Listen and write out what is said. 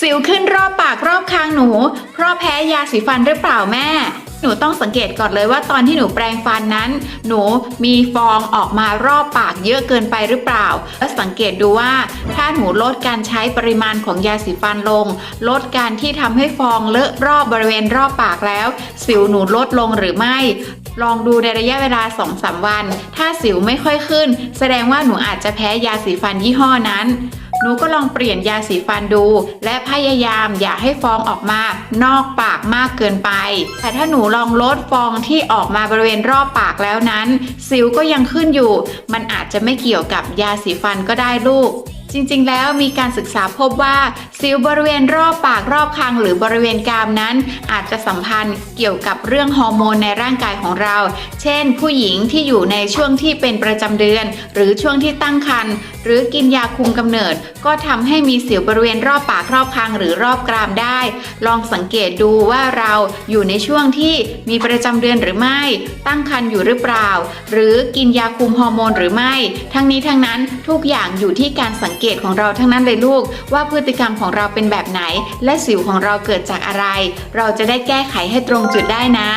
สิวขึ้นรอบปากรอบคางหนู เพราะแพ้ยาสีฟันหรือเปล่าแม่ หนูต้องสังเกตก่อนเลยว่าตอนที่หนูแปรงฟันนั้น หนูมีฟองออกมารอบปากเยอะเกินไปหรือเปล่า และสังเกตดูว่า ถ้าหนูลดการใช้ปริมาณของยาสีฟันลง ลดการที่ทำให้ฟองเลอะรอบบริเวณรอบปากแล้ว สิวหนูลดลงหรือไม่ ลองดูในระยะเวลา 2-3 วัน ถ้าสิวไม่ค่อยขึ้น แสดงว่าหนูอาจจะแพ้ยาสีฟันยี่ห้อนั้น หนูก็ลองเปลี่ยนยาสีฟันดู และพยายามอย่าให้ฟองออกมานอกปากมากเกินไป แต่ถ้าหนูลองลดฟองที่ออกมาบริเวณรอบปากแล้วนั้น สิวก็ยังขึ้นอยู่ มันอาจจะไม่เกี่ยวกับยาสีฟันก็ได้ลูก จริงๆ แล้วมีการศึกษาพบว่าสิวบริเวณรอบปากรอบคางหรือบริเวณกรามนั้น อาจจะสัมพันธ์เกี่ยวกับเรื่องฮอร์โมนในร่างกายของเรา เช่น ผู้หญิงที่อยู่ในช่วงที่เป็นประจำเดือน หรือช่วงที่ตั้งครรภ์หรือกินยาคุมกำเนิด ก็ทำให้มีสิวบริเวณรอบปากรอบคางหรือรอบกรามได้ ลองสังเกตดูว่าเราอยู่ในช่วงที่มีประจำเดือนหรือไม่ ตั้งครรภ์อยู่หรือเปล่า หรือกินยาคุมฮอร์โมนหรือไม่ ทั้งนี้ทั้งนั้นทุกอย่างอยู่ที่การสังเกตของเราทั้งนั้นเลยลูก ว่าพฤติกรรมของเราเป็นแบบไหน และสิวของเราเกิดจากอะไร เราจะได้แก้ไขให้ตรงจุดได้นะ